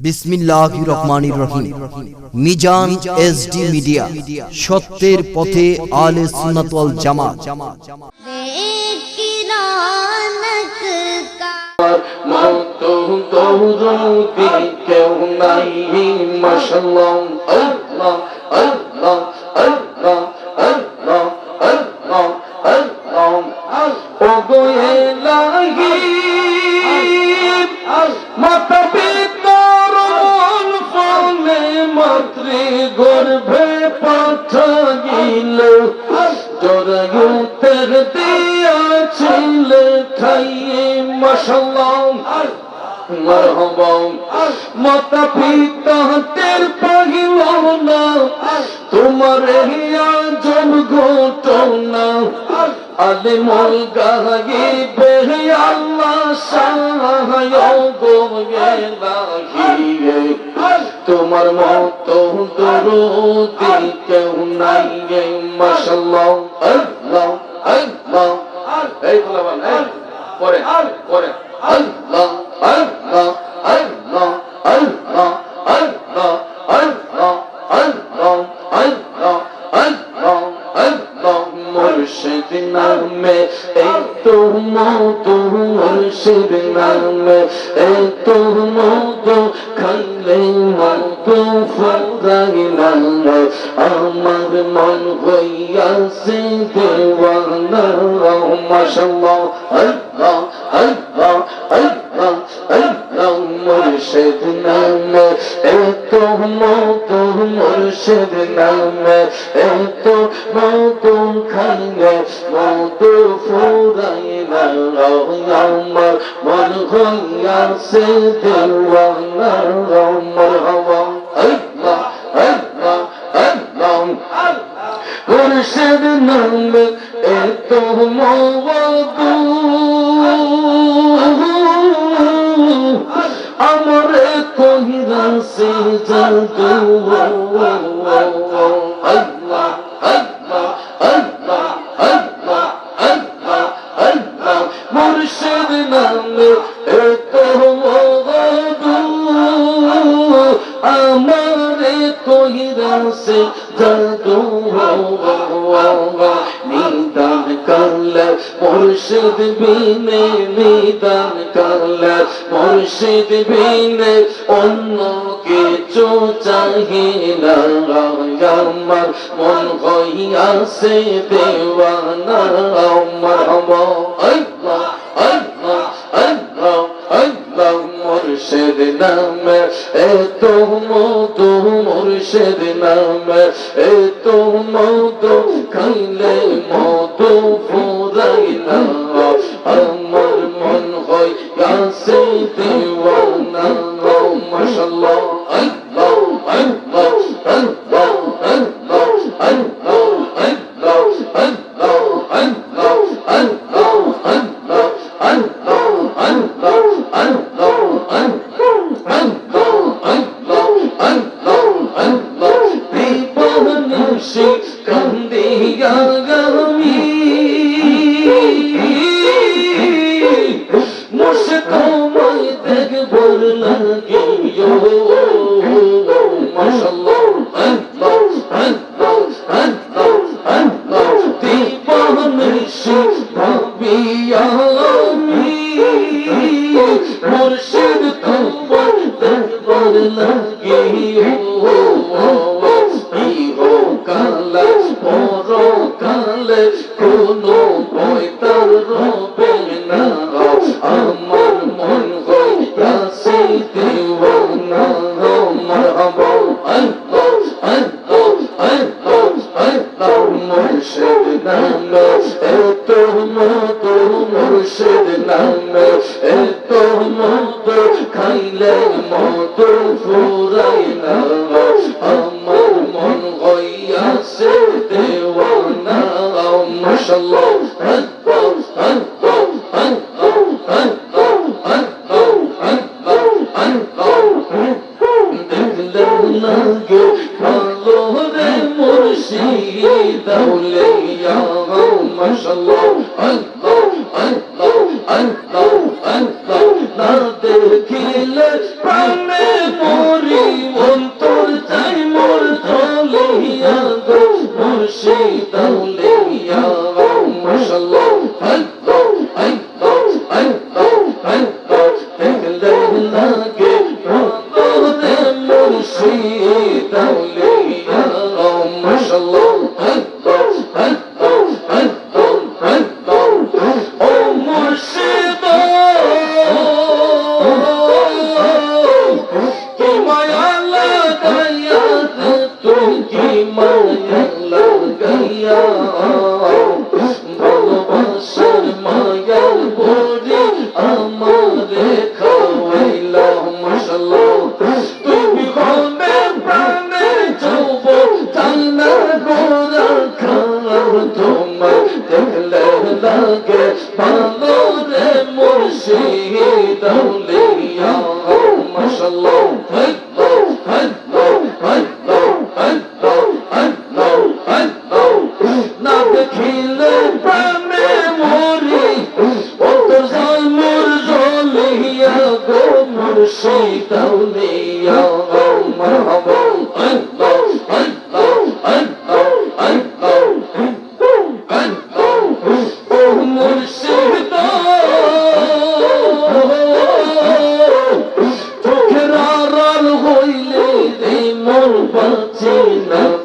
বিসমিল্লাহ রহমানির রহিম। Mizan SD media, সত্যের পথে আলে সুন্নাত ওয়াল জামাত। কেউ নাই মাশাআল্লাহ দিয়াছিল খাইয়ে মাশাল্লাহ মারহাবা মাতা পিতা তের পাগিল না তোমার আজব ঘটনা আলে মল গাহি বেহে আল্লাহ সাহায় গো গেলাহি তোমার মতো দরদি কেউ নাই গে মাশাল্লাহ আল্লাহ। আল্লাহ এই বলবান এই পরে পরে আল্লাহ আল্লাহ আল্লাহ আল্লাহ আল্লাহ আল্লাহ আল্লাহ আল্লাহ আল্লাহ আল্লাহ। মুর্শিদ নামে এই তো মতো মুর্শিদ নামে এই المسجد والنوم الله الله الله الله الله مرشد نام اتو موتو مرشد نام اتو موتو خينا موتو فورينا يوم مرغي يا سيدي والنوم مرغوان الله মুর্শিদ নামে এত আমার কহিরা সে জাদু আল্লাহ নিদান করলে মুর্শিদ বিনে নিদান করলে মুর্শিদ বিনে অন্য কিছু চাহি না আমার মন হইয়াছে দেওয়ানা আমার আল্লাহ আল্লাহ আল্লাহ আল্লাহ মুর্শিদ নামে এত মুর্শিদ নামে এত মধু খাইলে মধু ফুরাই না আমার মন হয় গাছে দেওয়ানা মাশাল্লাহ সে কান্দে গাগামি মুর্শে তোমায় দেখবর লাগে মাশাল্লাহ মুর্শিদ তোমার দরবার লাগে ও করুন دولي ما شاء الله الله الله الله الله نادر كيلة بامي موري منطور تاي مرتولي يا ما شاء الله الله الله الله الله الله সেই কাউলিয়া মরহবা আল্লাহ আল্লাহ আল্লাহ আল্লাহ Thank you.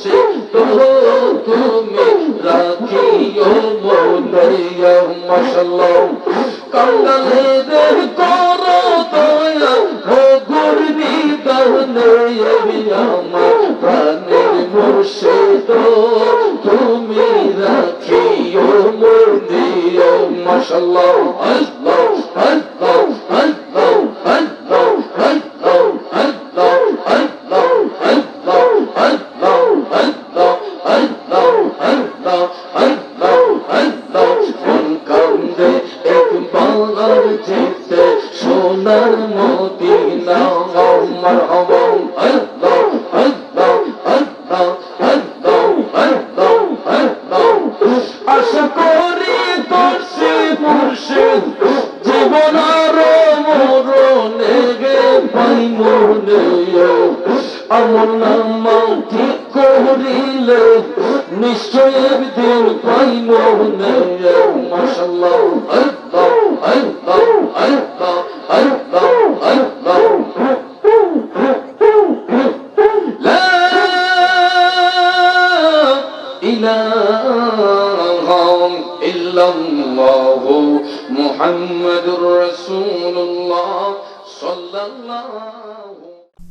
সে তুমি রাখিও মৌলাইয়া মাশাল্লাহ কাঙ্গালেদের করো দয়া ও গুরবি দানেয়া প্রাণের মুর্শিদ। তুমি রাখিও মৌলাইয়া মাশাল্লাহ যেতে সোনার মদিনা মারহাবা আল্লাহ আল্লাহ আল্লাহ আল্লাহ আল্লাহ আল্লাহ। আশা জীবন আরও মরণে গে পাই মনে আমার নাম ঠিক করিলে নিশ্চয় একদিন পাই মনে মাশাল্লাহ আল্লাহ আল্লাহ আল্লাহ আল্লাহ আল্লাহ لا إله إلا الله محمد رسول الله صلى الله